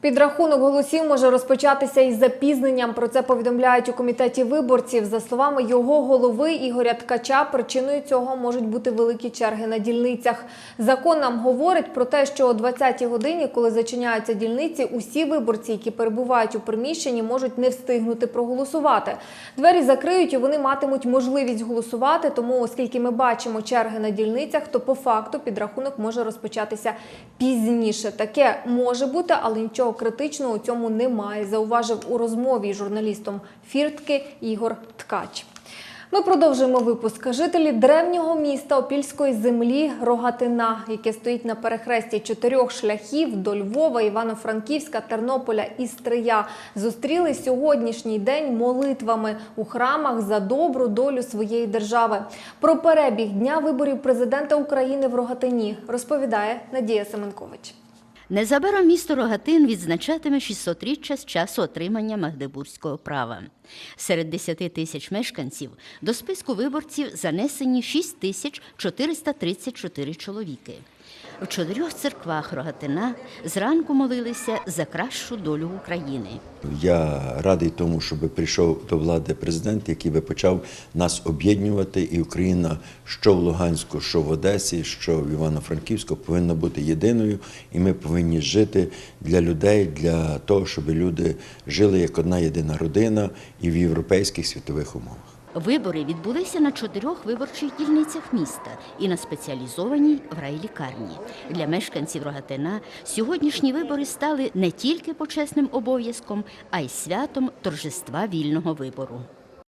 Підрахунок голосів може розпочатися із запізненням. Про це повідомляють у комітеті виборців. За словами його голови Ігоря Ткача, причиною цього можуть бути великі черги на дільницях. Закон нам говорить про те, що о 20-й годині, коли зачиняються дільниці, усі виборці, які перебувають у приміщенні, можуть не встигнути проголосувати. Двері закриють і вони матимуть можливість голосувати. Тому, оскільки ми бачимо черги на дільницях, то по факту підрахунок може розпочатися пізніше. Таке може бути, але нічого критичного у цьому немає. Зауважив у розмові з журналістом Фіртки Ігор Ткач. Ми продовжуємо випуск. Жителі древнього міста Опільської землі Рогатина, яке стоїть на перехресті чотирьох шляхів до Львова, Івано-Франківська, Тернополя і Стрия, зустріли сьогоднішній день молитвами у храмах за добру долю своєї держави. Про перебіг дня виборів президента України в Рогатині розповідає Надія Семенкович. Незабаром місто Рогатин відзначатиме 600-річчя з часу отримання Магдебурзького права. Серед 10 тисяч мешканців до списку виборців занесені 6 тисяч 434 чоловіки. В чотирьох церквах Рогатина зранку молилися за кращу долю України. Я радий тому, щоб прийшов до влади президент, який би почав нас об'єднувати, і Україна, що в Луганську, що в Одесі, що в Івано-Франківську, повинна бути єдиною, і ми повинні жити для людей, для того, щоб люди жили як одна єдина родина і в європейських світових умовах. Вибори відбулися на чотирьох виборчих дільницях міста і на спеціалізованій в райлікарні. Для мешканців Рогатина сьогоднішні вибори стали не тільки почесним обов'язком, а й святом торжества вільного вибору.